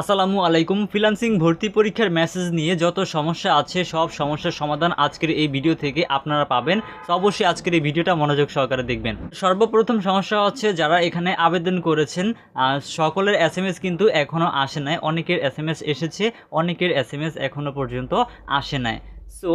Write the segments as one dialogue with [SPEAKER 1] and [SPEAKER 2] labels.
[SPEAKER 1] আসসালামু আলাইকুম। ফ্রিলান্সিং ভর্তি পরীক্ষার মেসেজ নিয়ে যত সমস্যা আছে, সব সমস্যার সমাধান আজকের এই ভিডিও থেকে আপনারা পাবেন। তো অবশ্যই আজকের এই ভিডিওটা মনোযোগ সহকারে দেখবেন। সর্বপ্রথম সমস্যা হচ্ছে, যারা এখানে আবেদন করেছেন সকলের এস এম এস কিন্তু এখনও আসে নাই। অনেকের এস এম এস এসেছে, অনেকের এস এম এস এখনও পর্যন্ত আসে নাই। সো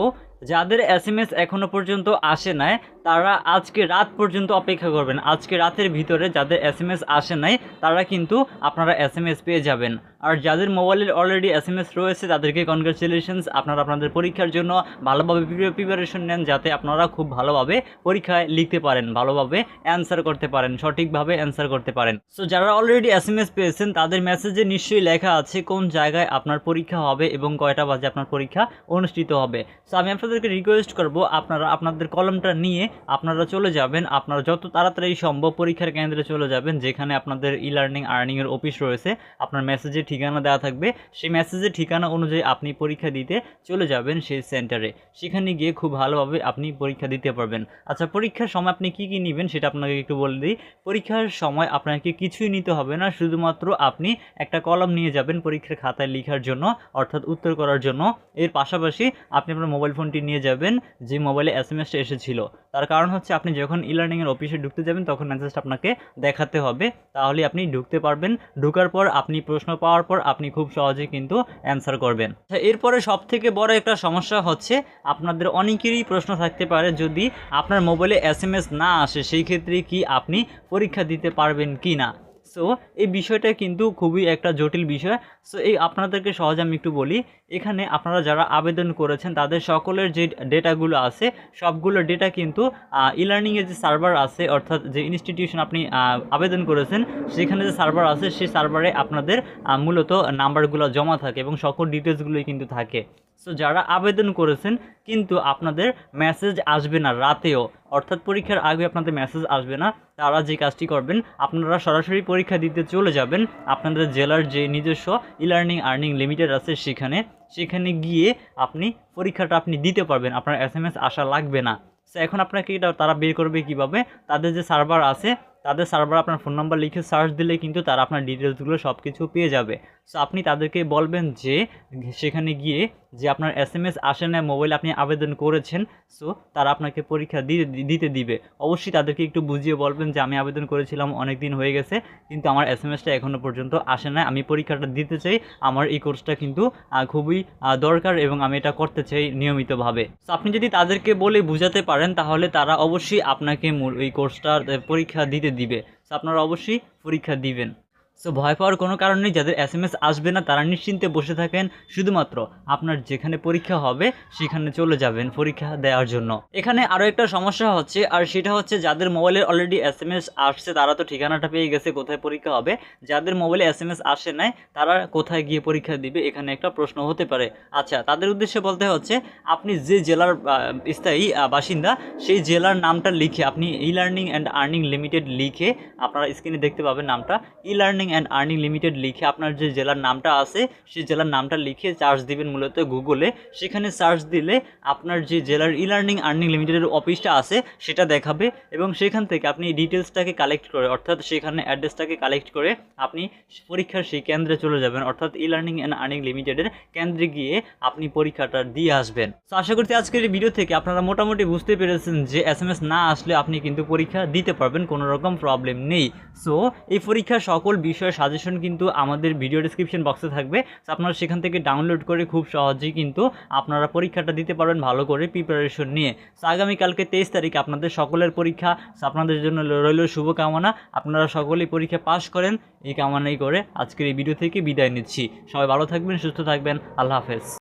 [SPEAKER 1] যাদের এস এম এস এখনও পর্যন্ত আসে নাই, তারা আজকে রাত পর্যন্ত অপেক্ষা করবেন। আজকে রাতের ভিতরে যাদের এস এম এস আসে নাই, তারা কিন্তু আপনারা এস এম এস পেয়ে যাবেন। আর যাদের মোবাইলের অলরেডি এস এম এস রয়েছে, তাদেরকে কনগ্রাচুলেশনস আপনারা আপনাদের পরীক্ষার জন্য ভালোভাবে প্রিপারেশন নেন যাতে আপনারা খুব ভালোভাবে পরীক্ষায় লিখতে পারেন, ভালোভাবে অ্যান্সার করতে পারেন, সঠিকভাবে অ্যান্সার করতে পারেন। সো যারা অলরেডি এস এম এস পেয়েছেন, তাদের মেসেজে নিশ্চয়ই লেখা আছে কোন জায়গায় আপনার পরীক্ষা হবে এবং কয়টা বাজে আপনার পরীক্ষা অনুষ্ঠিত হবে। সো আমি আপনাদেরকে রিকোয়েস্ট করব, আপনারা, আপনাদের কলমটা নিয়ে আপনারা চলে যাবেন, আপনারা যত তাড়াতাড়ি সম্ভব পরীক্ষার কেন্দ্রে চলে যাবেন, যেখানে আপনাদের ই লার্নিং আর্নিংয়ের অফিস রয়েছে, আপনার মেসেজে ঠিকানা দেওয়া থাকবে, সেই মেসেজের ঠিকানা অনুযায়ী আপনি পরীক্ষা দিতে চলে যাবেন সেই সেন্টারে সেখানে গিয়ে খুব ভালোভাবে আপনি পরীক্ষা দিতে পারবেন। আচ্ছা পরীক্ষার সময় আপনি কি কি নেবেন সেটা আপনাকে একটু বলে দিই। পরীক্ষার সময় আপনাকে কিছুই নিতে হবে না, শুধুমাত্র আপনি একটা কলম নিয়ে যাবেন পরীক্ষার খাতায় লেখার জন্য, অর্থাৎ উত্তর করার জন্য। এর পাশাপাশি আপনি আপনার মোবাইল ফোনটি নিয়ে যাবেন যে মোবাইলে এস এম এসটা এসেছিল। তার কারণ হচ্ছে আপনি যখন ই লার্নিংয়ের অফিসে ঢুকতে যাবেন তখন মেসেজটা আপনাকে দেখাতে হবে। তাহলে আপনি ঢুকতে পারবেন। ঢোকার পর আপনি প্রশ্ন পাওয়ার পর আপনি খুব সহজে কিন্তু অ্যান্সার করবেন। আচ্ছা, এরপরে সব থেকে বড় একটা সমস্যা হচ্ছে আপনাদের অনেকেরই প্রশ্ন থাকতে পারে যদি আপনার মোবাইলে এস না আসে সেই ক্ষেত্রে কি আপনি পরীক্ষা দিতে পারবেন কি না সো এই বিষয়টা কিন্তু খুবই একটা জটিল বিষয়। সো এই আপনাদেরকে সহজে আমি একটু বলি, এখানে আপনারা যারা আবেদন করেছেন, তাদের সকলের যে ডেটাগুলো আছে, সবগুলো ডেটা কিন্তু ই লার্নিংয়ের যে সার্ভার আছে, অর্থাৎ যে ইনস্টিটিউশন আপনি আবেদন করেছেন, সেখানে যে সার্ভার আছে, সেই সার্ভারে আপনাদের মূলত নাম্বারগুলো জমা থাকে এবং সকল ডিটেলসগুলোই কিন্তু থাকে। সো যারা আবেদন করেছেন, কিন্তু আপনাদের মেসেজ আসবে না রাতেও, অর্থাৎ পরীক্ষার আগে আপনাদের মেসেজ আসবে না, তারা যে কাজটি করবেন, আপনারা সরাসরি পরীক্ষা দিতে চলে যাবেন আপনাদের জেলার যে নিজস্ব ই লার্নিং আর্নিং লিমিটেড আছে সেখানে। সেখানে গিয়ে আপনি পরীক্ষাটা আপনি দিতে পারবেন, আপনার এস এম এস আসা লাগবে না। সো এখন আপনাকে এটা তারা বের করবে কীভাবে? তাদের যে সার্ভার আছে, তাদের সার্ভার আপনার ফোন নাম্বার লিখে সার্চ দিলে কিন্তু তারা আপনার ডিটেলসগুলো সব কিছু পেয়ে যাবে। সো আপনি তাদেরকে বলবেন যে, সেখানে গিয়ে যে আপনার এস এম এস আসে না মোবাইলে আপনি আবেদন করেছেন সো তারা আপনাকে পরীক্ষা দিয়ে দিতে দিবে। অবশ্যই তাদেরকে একটু বুঝিয়ে বলবেন যে, আমি আবেদন করেছিলাম, অনেক দিন হয়ে গেছে, কিন্তু আমার এস এম এসটা এখনও পর্যন্ত আসে না আমি পরীক্ষাটা দিতে চাই, আমার এই কোর্সটা কিন্তু খুবই দরকার এবং আমি এটা করতে চাই নিয়মিতভাবে। সো আপনি যদি তাদেরকে বলে বুঝাতে পারেন, তাহলে তারা অবশ্যই আপনাকে মূল- এই কোর্সটার পরীক্ষা দিতে দিবে। সো আপনারা অবশ্যই পরীক্ষা দিবেন। সো ভয় পাওয়ার কোনো কারণ নেই, যাদের এস আসবে না, তারা নিশ্চিন্তে বসে থাকেন। শুধুমাত্র আপনার যেখানে পরীক্ষা হবে, সেখানে চলে যাবেন পরীক্ষা দেওয়ার জন্য। এখানে আরও একটা সমস্যা হচ্ছে, আর সেটা হচ্ছে যাদের মোবাইলে অলরেডি এস আসছে, তারা তো ঠিকানাটা পেয়ে গেছে, কোথায় পরীক্ষা হবে। যাদের মোবাইলে এস আসে নাই, তারা কোথায় গিয়ে পরীক্ষা দিবে, এখানে একটা প্রশ্ন হতে পারে। আচ্ছা তাদের উদ্দেশ্যে বলতে হচ্ছে, আপনি যে জেলার স্থায়ী বাসিন্দা, সেই জেলার নামটা লিখে, আপনি e learning and earning limited লিখে আপনারা স্ক্রিনে দেখতে পাবেন নামটা। E learning and earning limited লিখে আপনার যে জেলার নামটা আছে, সেই জেলার নামটা লিখে চার্জ দিবেন মূলত গুগলে সেখানে সার্চ দিলে আপনার যে জেলার ই লার্নিং আর্নিং লিমিটেডের অফিসটা আছে, সেটা দেখাবে এবং সেখান থেকে আপনি ডিটেলসটাকে কালেক্ট করে, অর্থাৎ সেখানে অ্যাড্রেসটাকে কালেক্ট করে আপনি পরীক্ষার সেই কেন্দ্রে চলে যাবেন, অর্থাৎ ই লার্নিং অ্যান্ড আর্নিং লিমিটেডের কেন্দ্রে গিয়ে আপনি পরীক্ষাটা দিয়ে আসবেন। তো আশা করছি আজকের এই ভিডিও থেকে আপনারা মোটামুটি বুঝতে পেরেছেন যে এস এম এস না আসলে আপনি কিন্তু পরীক্ষা দিতে পারবেন, কোনো রকম প্রবলেম নেই। সো এই পরীক্ষার সকল বিষয়ের সাজেশন কিন্তু আমাদের ভিডিও ডিসক্রিপশন বক্সে থাকবে। আপনারা সেখান থেকে ডাউনলোড করে খুব সহজেই কিন্তু আপনারা পরীক্ষাটা দিতে পারবেন ভালো করে প্রিপারেশন নিয়ে। সো আগামীকালকে তেইশ তারিখ আপনাদের সকলের পরীক্ষা। আপনাদের জন্য রইল শুভকামনা। আপনারা সকলেই পরীক্ষা পাশ করেন। এই কামনাই করে আজকের এই ভিডিও থেকে বিদায় নিচ্ছি। সবাই ভালো থাকবেন, সুস্থ থাকবেন। আল্লাহ হাফেজ।